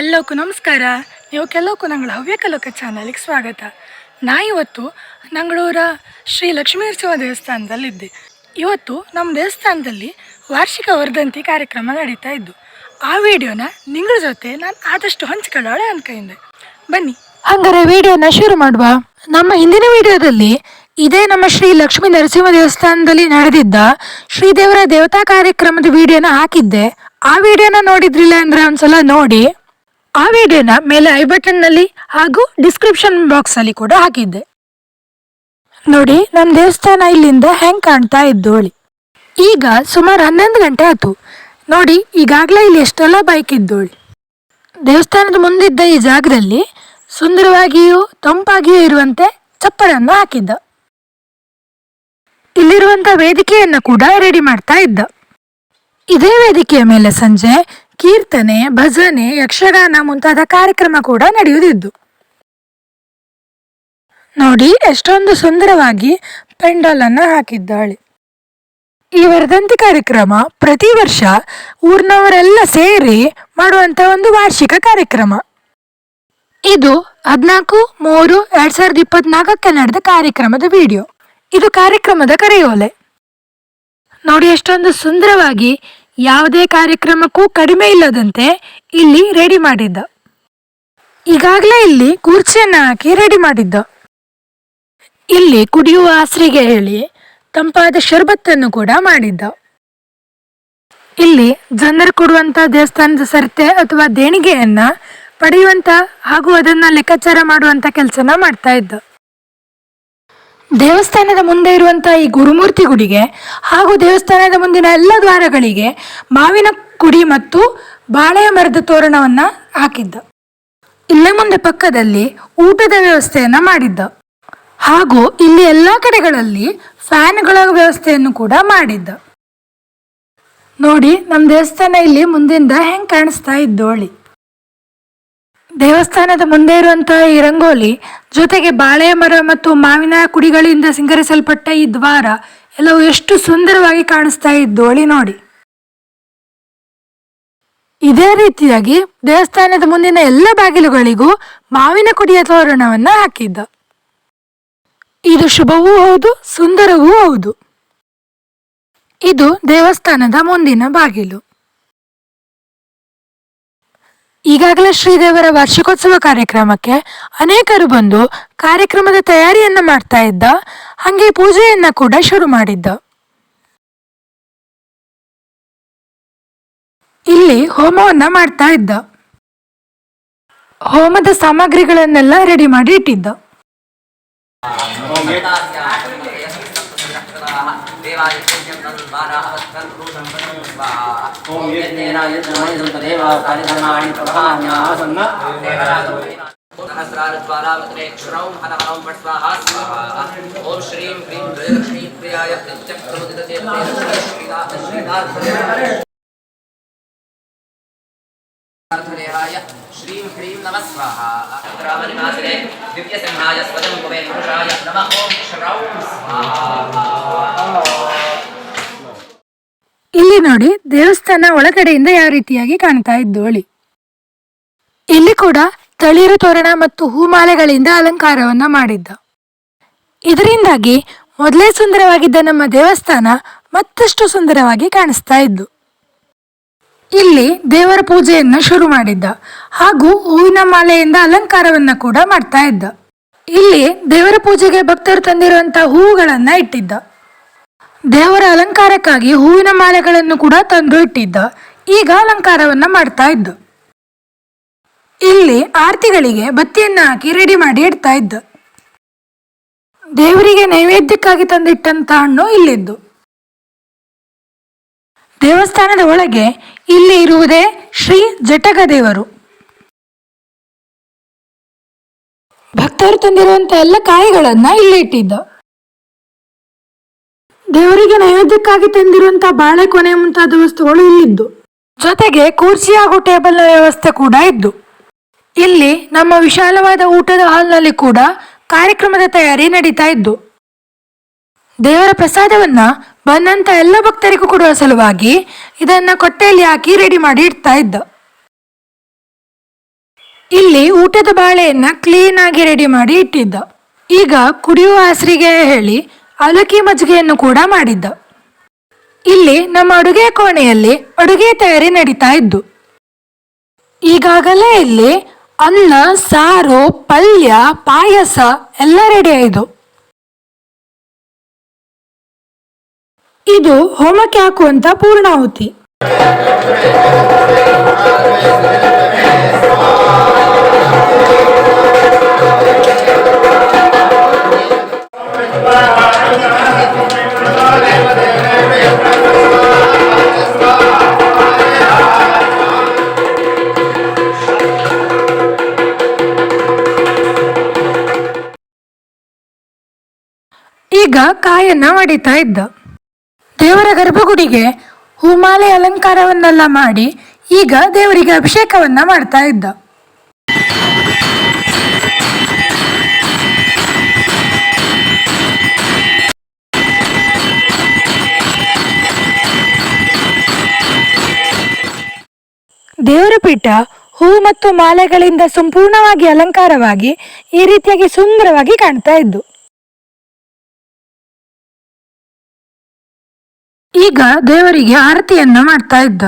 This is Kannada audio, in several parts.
ಎಲ್ಲಕ್ಕೂ ನಮಸ್ಕಾರ. ನೀವು ಕೆಲವಕ್ಕೂ ನಂಗಳ ಹವ್ಯಕ ಲೋಕ ಚಾನಲ್ಗೆ ಸ್ವಾಗತ. ನಾ ಇವತ್ತು ನಂಗಳೂರ ಶ್ರೀ ಲಕ್ಷ್ಮೀ ನರಸಿಂಹ ದೇವಸ್ಥಾನದಲ್ಲಿದ್ದೆ. ಇವತ್ತು ನಮ್ಮ ದೇವಸ್ಥಾನದಲ್ಲಿ ವಾರ್ಷಿಕ ವರ್ಧಂತಿ ಕಾರ್ಯಕ್ರಮ ನಡೀತಾ ಇದ್ದು, ಆ ವಿಡಿಯೋನ ನಿಂಗಳ ಜೊತೆ ನಾನು ಆದಷ್ಟು ಹಂಚ್ಕೊಳ್ಳೋಳೆ ಅನ್ಕೈಂದ ಬನ್ನಿ. ಹಂಗಾರೆ ವಿಡಿಯೋನ ಶುರು ಮಾಡುವ. ನಮ್ಮ ಹಿಂದಿನ ವಿಡಿಯೋದಲ್ಲಿ ಇದೇ ನಮ್ಮ ಶ್ರೀ ಲಕ್ಷ್ಮೀ ನರಸಿಂಹ ದೇವಸ್ಥಾನದಲ್ಲಿ ನಡೆದಿದ್ದ ಶ್ರೀದೇವರ ದೇವತಾ ಕಾರ್ಯಕ್ರಮದ ವಿಡಿಯೋನ ಹಾಕಿದ್ದೆ. ಆ ವಿಡಿಯೋನ ನೋಡಿದ್ರಿಲ್ಲ ಅಂದ್ರೆ ಒಂದ್ಸಲ ನೋಡಿ. ಆ ವಿಡಿಯೋನ ಮೇಲೆ ಐ ಬಟನ್ನಲ್ಲಿ ಹಾಗೂ ಡಿಸ್ಕ್ರಿಪ್ಷನ್ ಬಾಕ್ಸ್ ಅಲ್ಲಿ ಕೂಡ ಹಾಕಿದ್ದೆ. ನೋಡಿ ನಮ್ಮ ದೇವಸ್ಥಾನ ಇಲ್ಲಿಂದ ಹೆಂಗೆ ಕಾಣ್ತಾ ಇದ್ದೋಳಿ ಈಗ ಸುಮಾರು ಹನ್ನೊಂದು ಗಂಟೆ ಆಯ್ತು. ನೋಡಿ, ಈಗಾಗಲೇ ಇಲ್ಲಿ ಎಷ್ಟೆಲ್ಲ ಬೈಕ್ ಇದ್ದೋಳಿ ದೇವಸ್ಥಾನದ ಮುಂದಿದ್ದ ಈ ಜಾಗದಲ್ಲಿ ಸುಂದರವಾಗಿಯೂ ತಂಪಾಗಿಯೂ ಇರುವಂತೆ ಚಪ್ಪರನ್ನು ಹಾಕಿದ್ದ. ಇಲ್ಲಿರುವಂತ ವೇದಿಕೆಯನ್ನು ಕೂಡ ರೆಡಿ ಮಾಡ್ತಾ ಇದ್ದ. ಇದೇ ವೇದಿಕೆಯ ಮೇಲೆ ಸಂಜೆ ಕೀರ್ತನೆ, ಭಜನೆ, ಯಕ್ಷಗಾನ ಮುಂತಾದ ಕಾರ್ಯಕ್ರಮ ಕೂಡ ನಡೆಯುತ್ತಿದ್ದು. ನೋಡಿ, ಎಷ್ಟೊಂದು ಸುಂದರವಾಗಿ ಪೆಂಡಲ್ ಅನ್ನ ಹಾಕಿದ್ದಾಳೆ. ಈ ವರ್ಧಂತಿ ಕಾರ್ಯಕ್ರಮ ಪ್ರತಿ ವರ್ಷ ಊರಿನವರೆಲ್ಲ ಸೇರಿ ಮಾಡುವಂತ ಒಂದು ವಾರ್ಷಿಕ ಕಾರ್ಯಕ್ರಮ. ಇದು ಹದಿನಾಲ್ಕು, ಮೂರು, ಎರಡ್ ಸಾವಿರದ ಇಪ್ಪತ್ನಾಲ್ಕಕ್ಕೆ ನಡೆದ ಕಾರ್ಯಕ್ರಮದ ವಿಡಿಯೋ. ಇದು ಕಾರ್ಯಕ್ರಮದ ಕರೆಯೋಲೆ. ನೋಡಿ, ಎಷ್ಟೊಂದು ಸುಂದರವಾಗಿ ಯಾವುದೇ ಕಾರ್ಯಕ್ರಮಕ್ಕೂ ಕಡಿಮೆ ಇಲ್ಲದಂತೆ ಇಲ್ಲಿ ರೆಡಿ ಮಾಡಿದ್ದ. ಈಗಾಗಲೇ ಇಲ್ಲಿ ಕುರ್ಚಿಯನ್ನು ಹಾಕಿ ರೆಡಿ ಮಾಡಿದ್ದ. ಇಲ್ಲಿ ಕುಡಿಯುವ ಆಸರಿಗೆ ಹೇಳಿ ತಂಪಾದ ಶರ್ಬತ್ತನ್ನು ಕೂಡ ಮಾಡಿದ್ದ. ಇಲ್ಲಿ ಜನರು ಕೊಡುವಂಥ ದೇವಸ್ಥಾನದ ಸರತೆ ಅಥವಾ ದೇಣಿಗೆಯನ್ನ ಪಡೆಯುವಂತ ಹಾಗೂ ಅದನ್ನ ಲೆಕ್ಕಾಚಾರ ಮಾಡುವಂತ ಕೆಲಸನ ಮಾಡ್ತಾ ಇದ್ದ. ದೇವಸ್ಥಾನದ ಮುಂದೆ ಇರುವಂತಹ ಈ ಗುರುಮೂರ್ತಿ ಗುಡಿಗೆ ಹಾಗೂ ದೇವಸ್ಥಾನದ ಮುಂದಿನ ಎಲ್ಲ ದ್ವಾರಗಳಿಗೆ ಮಾವಿನ ಕುಡಿ ಮತ್ತು ಬಾಳೆಯ ಮರದ ತೋರಣವನ್ನ ಹಾಕಿದ್ದ. ಇಲ್ಲೇ ಮುಂದೆ ಪಕ್ಕದಲ್ಲಿ ಊಟದ ವ್ಯವಸ್ಥೆಯನ್ನ ಮಾಡಿದ್ದ. ಹಾಗೂ ಇಲ್ಲಿ ಎಲ್ಲ ಕಡೆಗಳಲ್ಲಿ ಫ್ಯಾನ್ಗಳ ವ್ಯವಸ್ಥೆಯನ್ನು ಕೂಡ ಮಾಡಿದ್ದ. ನೋಡಿ ನಮ್ಮ ದೇವಸ್ಥಾನ ಇಲ್ಲಿ ಮುಂದಿಂದ ಹೆಂಗೆ ಕಾಣಿಸ್ತಾ ಇದ್ದೋಳಿ ದೇವಸ್ಥಾನದ ಮುಂದೆ ಇರುವಂತಹ ಈ ರಂಗೋಲಿ ಜೊತೆಗೆ ಬಾಳೆ ಮರ ಮತ್ತು ಮಾವಿನ ಕುಡಿಗಳಿಂದ ಸಿಂಗರಿಸಲ್ಪಟ್ಟ ಈ ದ್ವಾರ ಎಲ್ಲವೂ ಎಷ್ಟು ಸುಂದರವಾಗಿ ಕಾಣಿಸ್ತಾ ಇದ್ದೋಳಿ ನೋಡಿ. ಇದೇ ರೀತಿಯಾಗಿ ದೇವಸ್ಥಾನದ ಮುಂದಿನ ಎಲ್ಲ ಬಾಗಿಲುಗಳಿಗೂ ಮಾವಿನ ಕುಡಿಯ ತೋರಣವನ್ನು ಹಾಕಿದ್ದ. ಇದು ಶುಭವೂ ಹೌದು, ಸುಂದರವೂ ಹೌದು. ಇದು ದೇವಸ್ಥಾನದ ಮುಂದಿನ ಬಾಗಿಲು. ಈಗಾಗಲೇ ಶ್ರೀದೇವರ ವಾರ್ಷಿಕೋತ್ಸವ ಕಾರ್ಯಕ್ರಮಕ್ಕೆ ಅನೇಕರು ಬಂದು ಕಾರ್ಯಕ್ರಮದ ತಯಾರಿಯನ್ನ ಮಾಡ್ತಾ ಇದ್ದ, ಹಾಗೆ ಪೂಜೆಯನ್ನ ಕೂಡ ಶುರು ಮಾಡಿದ್ದ. ಇಲ್ಲಿ ಹೋಮವನ್ನ ಮಾಡ್ತಾ ಇದ್ದ. ಹೋಮದ ಸಾಮಗ್ರಿಗಳನ್ನೆಲ್ಲ ರೆಡಿ ಮಾಡಿ ಇಟ್ಟಿದ್ದ. ओम श्रीं ह्रीं श्रीं प्रियाय प्रत्यक्षमुदितते श्रीनाथ श्रीनाथ अर्थदेहाय श्रीं ह्रीं नमः नमः। ॐ श्रौं स्वाहा। ಇಲ್ಲಿ ನೋಡಿ, ದೇವಸ್ಥಾನ ಒಳಗಡೆಯಿಂದ ಯಾವ ರೀತಿಯಾಗಿ ಕಾಣ್ತಾ ಇದ್ದೋಳಿ ಇಲ್ಲಿ ಕೂಡ ತಳಿರು ತೋರಣ ಮತ್ತು ಹೂಮಾಲೆಗಳಿಂದ ಅಲಂಕಾರವನ್ನ ಮಾಡಿದ್ದ. ಇದರಿಂದಾಗಿ ಮೊದಲೇ ಸುಂದರವಾಗಿದ್ದ ನಮ್ಮ ದೇವಸ್ಥಾನ ಮತ್ತಷ್ಟು ಸುಂದರವಾಗಿ ಕಾಣಿಸ್ತಾ ಇದ್ದು. ಇಲ್ಲಿ ದೇವರ ಪೂಜೆಯನ್ನ ಶುರು ಮಾಡಿದ್ದ ಹಾಗೂ ಹೂವಿನ ಮಾಲೆಯಿಂದ ಅಲಂಕಾರವನ್ನ ಕೂಡ ಮಾಡ್ತಾ ಇದ್ದ. ಇಲ್ಲಿ ದೇವರ ಪೂಜೆಗೆ ಭಕ್ತರು ತಂದಿರುವಂತಹ ಹೂವುಗಳನ್ನ ಇಟ್ಟಿದ್ದ. ದೇವರ ಅಲಂಕಾರಕ್ಕಾಗಿ ಹೂವಿನ ಮಾಲೆಗಳನ್ನು ಕೂಡ ತಂದು ಇಟ್ಟಿದ್ದ. ಈಗ ಅಲಂಕಾರವನ್ನ ಮಾಡ್ತಾ ಇದ್ದ. ಇಲ್ಲಿ ಆರತಿಗಳಿಗೆ ಬತ್ತಿಯನ್ನ ಹಾಕಿ ರೆಡಿ ಮಾಡಿ ಇಡ್ತಾ ಇದ್ದ. ದೇವರಿಗೆ ನೈವೇದ್ಯಕ್ಕಾಗಿ ತಂದಿಟ್ಟಂತ ಹಣ್ಣು ಇಲ್ಲಿದ್ದು. ದೇವಸ್ಥಾನದ ಒಳಗೆ ಇಲ್ಲಿ ಇರುವುದೇ ಶ್ರೀ ಜಟಗ ದೇವರು. ಭಕ್ತರು ತಂದಿರುವಂತ ಎಲ್ಲ ಕಾಯಿಗಳನ್ನ ಇಲ್ಲಿ ಇಟ್ಟಿದ್ದ. ದೇವರಿಗೆ ನೈವೇದ್ಯಕ್ಕಾಗಿ ತಂದಿರುವಂತಹ ಬಾಳೆಕೊನೆ ಮುಂತಾದ ವಸ್ತುಗಳು ಇಲ್ಲಿದ್ದು. ಜೊತೆಗೆ ಕುರ್ಚಿ ಹಾಗೂ ಟೇಬಲ್ನ ವ್ಯವಸ್ಥೆ ಕೂಡ ಇದ್ದು. ಇಲ್ಲಿ ನಮ್ಮ ವಿಶಾಲವಾದ ಊಟದ ಹಾಲ್ನಲ್ಲಿ ಕೂಡ ಕಾರ್ಯಕ್ರಮದ ತಯಾರಿ ನಡೀತಾ ಇದ್ದು. ದೇವರ ಪ್ರಸಾದವನ್ನ ಬಂದಂತ ಎಲ್ಲ ಭಕ್ತರಿಗೂ ಕೊಡುವ ಸಲುವಾಗಿ ಇದನ್ನ ಕೊಟ್ಟೆಯಲ್ಲಿ ಹಾಕಿ ರೆಡಿ ಮಾಡಿ ಇಡ್ತಾ ಇದ್ದ. ಇಲ್ಲಿ ಊಟದ ಬಾಳೆಯನ್ನ ಕ್ಲೀನ್ ಆಗಿ ರೆಡಿ ಮಾಡಿ ಇಟ್ಟಿದ್ದ. ಈಗ ಕುಡಿಯುವ ಹಸಿರಿಗೆ ಹೇಳಿ ಅವಲಕ್ಕಿ ಮಜ್ಜಿಗೆಯನ್ನು ಕೂಡ ಮಾಡಿದ್ದ. ಇಲ್ಲಿ ನಮ್ಮ ಅಡುಗೆ ಕೋಣೆಯಲ್ಲಿ ಅಡುಗೆ ತಯಾರಿ ನಡೀತಾ ಇದ್ದು, ಈಗಾಗಲೇ ಇಲ್ಲಿ ಅನ್ನ, ಸಾರು, ಪಲ್ಯ, ಪಾಯಸ ಎಲ್ಲ ರೆಡಿ ಆಯಿತು ಇದು ಹೋಮಕ್ಕೆ ಹಾಕುವಂತ ಪೂರ್ಣಾಹುತಿ. ಈಗ ಕಾಯನ್ನ ಮಡಿತಾ ಇದ್ದ. ದೇವರ ಗರ್ಭಗುಡಿಗೆ ಹೂಮಾಲೆ ಅಲಂಕಾರವನ್ನೆಲ್ಲ ಮಾಡಿ ಈಗ ದೇವರಿಗೆ ಅಭಿಷೇಕವನ್ನ ಮಾಡ್ತಾ ಇದ್ದ. ದೇವರ ಪೀಠ ಹೂ ಮತ್ತು ಮಾಲೆಗಳಿಂದ ಸಂಪೂರ್ಣವಾಗಿ ಅಲಂಕಾರವಾಗಿ ಈ ರೀತಿಯಾಗಿ ಸುಂದರವಾಗಿ ಕಾಣ್ತಾ ಇದ್ದು. ಈಗ ದೇವರಿಗೆ ಆರತಿಯನ್ನ ಮಾಡ್ತಾ ಇದ್ದ.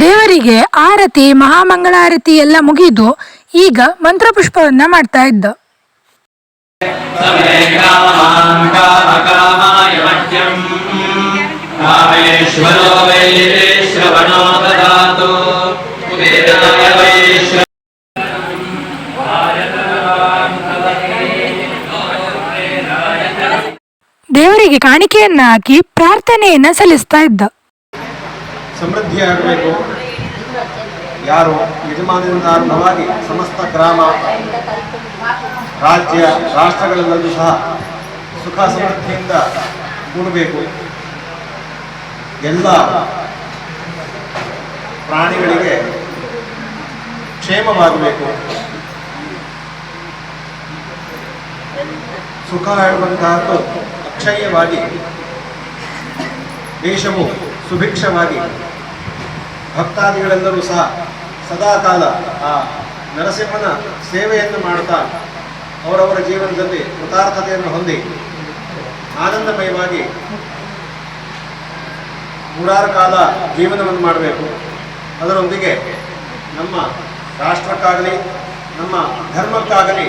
ದೇವರಿಗೆ ಆರತಿ, ಮಹಾಮಂಗಳಾರತಿ ಎಲ್ಲ ಮುಗಿದು ಈಗ ಮಂತ್ರಪುಷ್ಪವನ್ನ ಮಾಡ್ತಾ ಇದ್ದ. समे कामान् कामकामाय मह्यम् कामेश्वरो वै श्रवणो ददातु उदिताय वै श्र- ದೇವರಿಗೆ ಕಾಣಿಕೆಯನ್ನ ಹಾಕಿ ಪ್ರಾರ್ಥನೆಯನ್ನ ಸಲ್ಲಿಸ್ತಾ ಇದ್ದ ಸಮೃದ್ಧಿಯಾಗಬೇಕು ಯಾರು ಯಜಮಾನದಿಂದ ಆರಂಭವಾಗಿ ಸಮಸ್ತ ಗ್ರಾಮ ರಾಜ್ಯ ರಾಷ್ಟ್ರಗಳಲ್ಲೂ ಸಹ ಸುಖ ಸಮೃದ್ಧಿಯಿಂದ ಕೂಡಬೇಕು ಎಲ್ಲ ಪ್ರಾಣಿಗಳಿಗೆ ಕ್ಷೇಮವಾಗಬೇಕು. ಸುಖ ಹೇಳುವಂತಹದ್ದು ಅಕ್ಷಯವಾಗಿ, ದೇಶವು ಸುಭಿಕ್ಷವಾಗಿ, ಭಕ್ತಾದಿಗಳೆಲ್ಲರೂ ಸಹ ಸದಾಕಾಲ ಆ ನರಸಿಂಹನ ಸೇವೆಯನ್ನು ಮಾಡುತ್ತಾ, ಅವರವರ ಜೀವನದಲ್ಲಿ ಕೃತಾರ್ಥತೆಯನ್ನು ಹೊಂದಿ ಆನಂದಮಯವಾಗಿ ನೂರಾರು ಕಾಲ ಜೀವನವನ್ನು ಮಾಡಬೇಕು. ಅದರೊಂದಿಗೆ ನಮ್ಮ ರಾಷ್ಟ್ರಕ್ಕಾಗಲಿ, ನಮ್ಮ ಧರ್ಮಕ್ಕಾಗಲಿ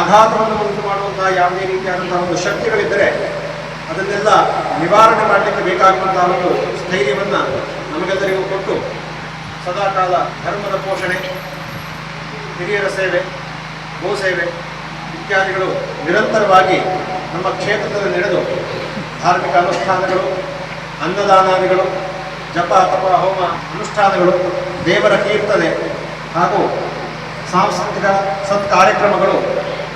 ಆಘಾತವನ್ನು ಉಂಟು ಮಾಡುವಂತಹ ಯಾವುದೇ ರೀತಿಯಾದಂತಹ ಒಂದು ಶಕ್ತಿಗಳಿದ್ದರೆ ಅದನ್ನೆಲ್ಲ ನಿವಾರಣೆ ಮಾಡಲಿಕ್ಕೆ ಬೇಕಾಗುವಂತಹ ಒಂದು ಸ್ಥೈರ್ಯವನ್ನು ನಮಗೆಲ್ಲರಿಗೂ ಕೊಟ್ಟು ಸದಾಕಾಲ ಧರ್ಮದ ಪೋಷಣೆ, ಹಿರಿಯರ ಸೇವೆ ಗೋಸೇವೆ ಇತ್ಯಾದಿಗಳು ನಿರಂತರವಾಗಿ ನಮ್ಮ ಕ್ಷೇತ್ರದಲ್ಲಿ ನಡೆದು ಧಾರ್ಮಿಕ ಅನುಷ್ಠಾನಗಳು, ಅನ್ನದಾನಾದಿಗಳು, ಜಪ ತಪ ಹೋಮ ಅನುಷ್ಠಾನಗಳು, ದೇವರ ಕೀರ್ತನೆ ಹಾಗೂ ಸಾಂಸ್ಕೃತಿಕ ಸತ್ ಕಾರ್ಯಕ್ರಮಗಳು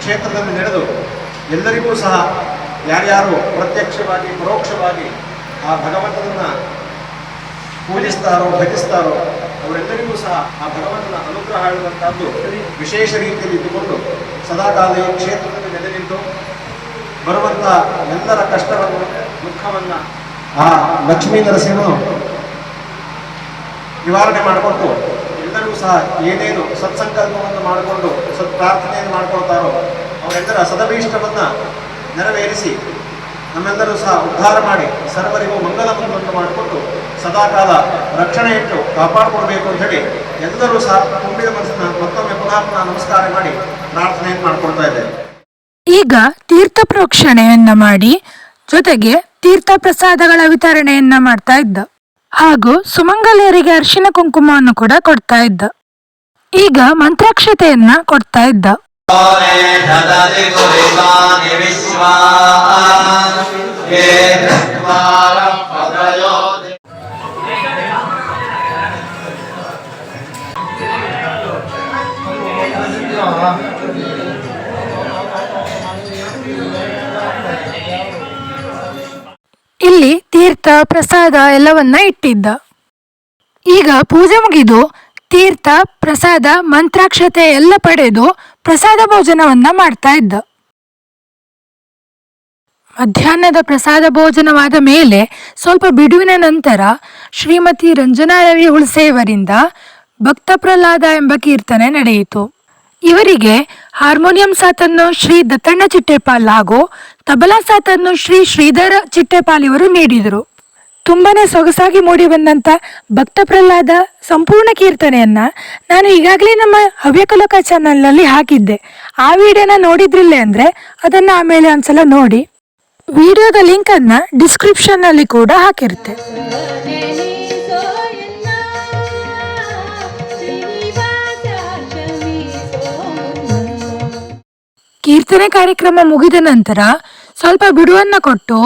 ಕ್ಷೇತ್ರದಲ್ಲಿ ನಡೆದು ಎಲ್ಲರಿಗೂ ಸಹ ಯಾರ್ಯಾರು ಪ್ರತ್ಯಕ್ಷವಾಗಿ, ಪರೋಕ್ಷವಾಗಿ ಆ ಭಗವಂತನನ್ನು ಪೂಜಿಸ್ತಾರೋ, ಭಜಿಸ್ತಾರೋ ಅವರೆಲ್ಲರಿಗೂ ಸಹ ಆ ಭಗವಂತನ ಅನುಗ್ರಹ ಹೇಳುವಂತಹದ್ದು ವಿಶೇಷ ರೀತಿಯಲ್ಲಿ ಇದ್ದುಕೊಂಡು ಸದಾಕಾಲ ಈ ಕ್ಷೇತ್ರದಲ್ಲಿ ನೆಲೆ ನಿಂತು ಬರುವಂಥ ಎಲ್ಲರ ಕಷ್ಟವನ್ನು, ದುಃಖವನ್ನು ಆ ಲಕ್ಷ್ಮೀ ನರಸಿಂಹನು ನಿವಾರಣೆ ಮಾಡಿಕೊಟ್ಟು ಎಲ್ಲರೂ ಸಹ ಏನೇನು ಸತ್ಸಂಕಲ್ಪವನ್ನು ಮಾಡಿಕೊಂಡು ಸತ್ ಪ್ರಾರ್ಥನೆಯನ್ನು ಮಾಡ್ಕೊಳ್ತಾರೋ ಅವರೆಲ್ಲರ ಸದಭೀಷ್ಟವನ್ನು ನೆರವೇರಿಸಿ ನಮ್ಮೆಲ್ಲರೂ ಸಹ ಉದ್ಧಾರ ಮಾಡಿ ಸರ್ವರಿಗೂ ಮಂಗಲವನ್ನು ಮಾಡಿಕೊಂಡು ಸದಾಕಾಲ ರಕ್ಷಣೆ ಇಟ್ಟು ಕಾಪಾಡಿಕೊಡ್ಬೇಕು ಅಂತ ಹೇಳಿ ಎಲ್ಲರೂ ಸಹ ತುಂಬಿದ ಮನಸ್ಸನ್ನ ಮತ್ತೊಮ್ಮೆ ಪುನಃ ಪುನಃ ನಮಸ್ಕಾರ ಮಾಡಿ ಪ್ರಾರ್ಥನೆ ಮಾಡಿಕೊಳ್ತಾ ಇದ್ದೇವೆ ಈಗ ತೀರ್ಥ ಪ್ರೋಕ್ಷಣೆಯನ್ನ ಮಾಡಿ ಜೊತೆಗೆ ತೀರ್ಥ ಪ್ರಸಾದಗಳ ವಿತರಣೆಯನ್ನ ಮಾಡ್ತಾ ಇದ್ದ. ಹಾಗೂ ಸುಮಂಗಲಿಯರಿಗೆ ಅರಿಶಿನ ಕುಂಕುಮವನ್ನು ಕೂಡ ಕೊಡ್ತಾ ಇದ್ದ. ಈಗ ಮಂತ್ರಾಕ್ಷತೆಯನ್ನ ಕೊಡ್ತಾ ಇದ್ದ. ओरे ಇಲ್ಲಿ ತೀರ್ಥ, ಪ್ರಸಾದ ಎಲ್ಲವನ್ನ ಇಟ್ಟಿದ್ದ. ಈಗ ಪೂಜೆ ಮುಗಿದು ತೀರ್ಥ, ಪ್ರಸಾದ, ಮಂತ್ರಾಕ್ಷತೆ ಎಲ್ಲ ಪಡೆದು ಪ್ರಸಾದ ಭೋಜನವನ್ನ ಮಾಡ್ತಾ ಇದ್ದ. ಮಧ್ಯಾಹ್ನದ ಪ್ರಸಾದ ಭೋಜನವಾದ ಮೇಲೆ ಸ್ವಲ್ಪ ಬಿಡುವಿನ ನಂತರ ಶ್ರೀಮತಿ ರಂಜನಾ ರವಿ ಹುಳ್ಸೇವರಿಂದ ಭಕ್ತ ಪ್ರಹ್ಲಾದ ಎಂಬ ಕೀರ್ತನೆ ನಡೆಯಿತು. ಇವರಿಗೆ ಹಾರ್ಮೋನಿಯಂ ಸಾತನ್ನು ಶ್ರೀ ದತ್ತಣ್ಣ ಚಿಟ್ಟೆಪಾಲ್ ಹಾಗೂ ತಬಲಾ ಸಾತನ್ನು ಶ್ರೀ ಶ್ರೀಧರ ಚಿಟ್ಟೆಪಾಲ್ ಇವರು ನೀಡಿದರು. ತುಂಬನೇ ಸೊಗಸಾಗಿ ಮೂಡಿ ಬಂದಂತ ಭಕ್ತ ಪ್ರಹ್ಲಾದ ಸಂಪೂರ್ಣ ಕೀರ್ತನೆಯನ್ನ ನಾನು ಈಗಾಗಲೇ ನಮ್ಮ ಹವ್ಯಕಲೋಕ ಚಾನಲ್ನಲ್ಲಿ ಹಾಕಿದ್ದೆ. ಆ ವಿಡಿಯೋನ ನೋಡಿದ್ರಿಲ್ಲ ಅಂದ್ರೆ ಅದನ್ನ ಆಮೇಲೆ ಒಂದ್ಸಲ ನೋಡಿ. ವಿಡಿಯೋದ ಲಿಂಕ್ ಡಿಸ್ಕ್ರಿಪ್ಷನ್ನಲ್ಲಿ ಡಿಸ್ಕ್ರಿಪ್ಷನ್ನಲ್ಲಿ ಕೂಡ ಹಾಕಿರುತ್ತೆ. ಕೀರ್ತನೆ ಕಾರ್ಯಕ್ರಮ ಮುಗಿದ ನಂತರ ಸ್ವಲ್ಪ ಬಿಡುವನ್ನ ಕೊಟ್ಟು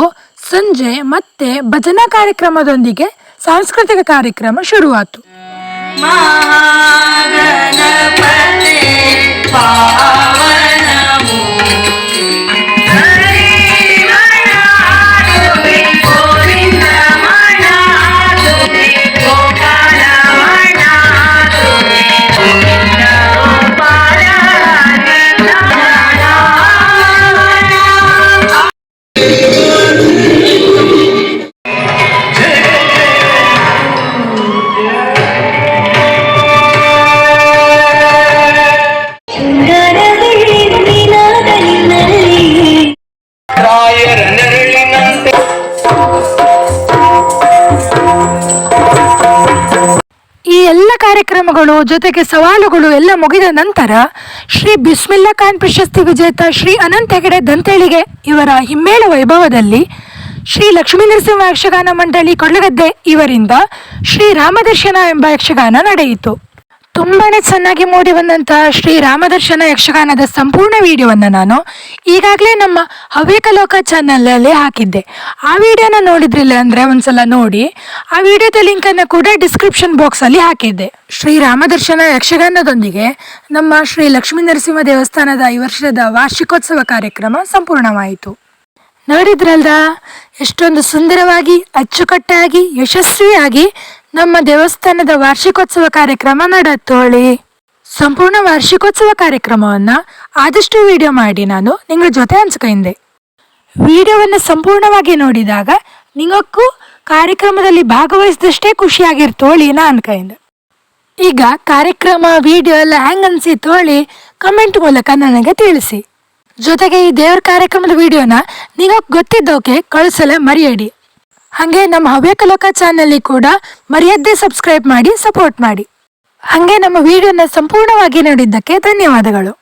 ಸಂಜೆ ಮತ್ತೆ ಭಜನಾ ಕಾರ್ಯಕ್ರಮದೊಂದಿಗೆ ಸಾಂಸ್ಕೃತಿಕ ಕಾರ್ಯಕ್ರಮ ಶುರುವಾತು. ಕಾರ್ಯಕ್ರಮಗಳು ಜೊತೆಗೆ ಸವಾಲುಗಳು ಎಲ್ಲ ಮುಗಿದ ನಂತರ ಶ್ರೀ ಬಿಸ್ಮಿಲ್ಲಾ ಖಾನ್ ಪ್ರಶಸ್ತಿ ವಿಜೇತ ಶ್ರೀ ಅನಂತ ಹೆಗಡೆ ದಂತೇಳಿಗೆ ಇವರ ಹಿಮ್ಮೇಳ ವೈಭವದಲ್ಲಿ ಶ್ರೀ ಲಕ್ಷ್ಮೀ ನರಸಿಂಹ ಯಕ್ಷಗಾನ ಮಂಡಳಿ ಕೊಳ್ಳಗದ್ದೆ ಇವರಿಂದ ಶ್ರೀ ರಾಮದರ್ಶನ ಎಂಬ ಯಕ್ಷಗಾನ ನಡೆಯಿತು. ತುಂಬಾನೇ ಚೆನ್ನಾಗಿ ಮೂಡಿ ಬಂದಂತಹ ಶ್ರೀ ರಾಮದರ್ಶನ ಯಕ್ಷಗಾನದ ಸಂಪೂರ್ಣ ವಿಡಿಯೋವನ್ನು ನಾನು ಈಗಾಗಲೇ ನಮ್ಮ ಹವ್ಯಕಲೋಕ ಚಾನಲಲ್ಲಿ ಹಾಕಿದ್ದೆ. ಆ ವಿಡಿಯೋನ ನೋಡಿದ್ರಿಲ್ಲ ಅಂದ್ರೆ ಒಂದ್ಸಲ ನೋಡಿ. ಆ ವಿಡಿಯೋದ ಲಿಂಕ್ ಅನ್ನು ಕೂಡ ಡಿಸ್ಕ್ರಿಪ್ಷನ್ ಬಾಕ್ಸ್ ಅಲ್ಲಿ ಹಾಕಿದ್ದೆ. ಶ್ರೀ ರಾಮದರ್ಶನ ಯಕ್ಷಗಾನದೊಂದಿಗೆ ನಮ್ಮ ಶ್ರೀ ಲಕ್ಷ್ಮೀ ನರಸಿಂಹ ದೇವಸ್ಥಾನದ ಈ ವರ್ಷದ ವಾರ್ಷಿಕೋತ್ಸವ ಕಾರ್ಯಕ್ರಮ ಸಂಪೂರ್ಣವಾಯಿತು. ನೋಡಿದ್ರಲ್ದ? ಎಷ್ಟೊಂದು ಸುಂದರವಾಗಿ, ಅಚ್ಚುಕಟ್ಟಾಗಿ, ಯಶಸ್ವಿಯಾಗಿ ನಮ್ಮ ದೇವಸ್ಥಾನದ ವಾರ್ಷಿಕೋತ್ಸವ ಕಾರ್ಯಕ್ರಮ ನಡೆತೋಳಿ. ಸಂಪೂರ್ಣ ವಾರ್ಷಿಕೋತ್ಸವ ಕಾರ್ಯಕ್ರಮವನ್ನ ಆದಷ್ಟು ವಿಡಿಯೋ ಮಾಡಿ ನಾನು ನಿಮ್ಮ ಜೊತೆ ಹಂಚ್ಕೊಂಡೆ. ವಿಡಿಯೋವನ್ನು ಸಂಪೂರ್ಣವಾಗಿ ನೋಡಿದಾಗ ನಿಮಗೂ ಕಾರ್ಯಕ್ರಮದಲ್ಲಿ ಭಾಗವಹಿಸಿದಷ್ಟೇ ಖುಷಿಯಾಗಿರ್ತೋಳಿ ನಾ ಅನ್ಕೊಂಡೆ. ಈಗ ಕಾರ್ಯಕ್ರಮ, ವಿಡಿಯೋ ಎಲ್ಲ ಹೆಂಗೆ ಅನಿಸಿತ್ತೋಳಿ ಕಮೆಂಟ್ ಮೂಲಕ ನನಗೆ ತಿಳಿಸಿ. ಜೊತೆಗೆ ಈ ದೇವ್ರ ಕಾರ್ಯಕ್ರಮದ ವಿಡಿಯೋನ ನಿಮಗೆ ಗೊತ್ತಿದ್ದೋಕೆ ಕಳಿಸಲೇ ಮರೆಯಡಿ. ಹಾಗೆ ನಮ್ಮ ಹವ್ಯಕಲೋಕ ಚಾನಲ್ಲಿ ಕೂಡ ಮರ್ಯಾದೆ ಸಬ್ಸ್ಕ್ರೈಬ್ ಮಾಡಿ ಸಪೋರ್ಟ್ ಮಾಡಿ. ಹಾಗೆ ನಮ್ಮ ವಿಡಿಯೋನ ಸಂಪೂರ್ಣವಾಗಿ ನೋಡಿದ್ದಕ್ಕೆ ಧನ್ಯವಾದಗಳು.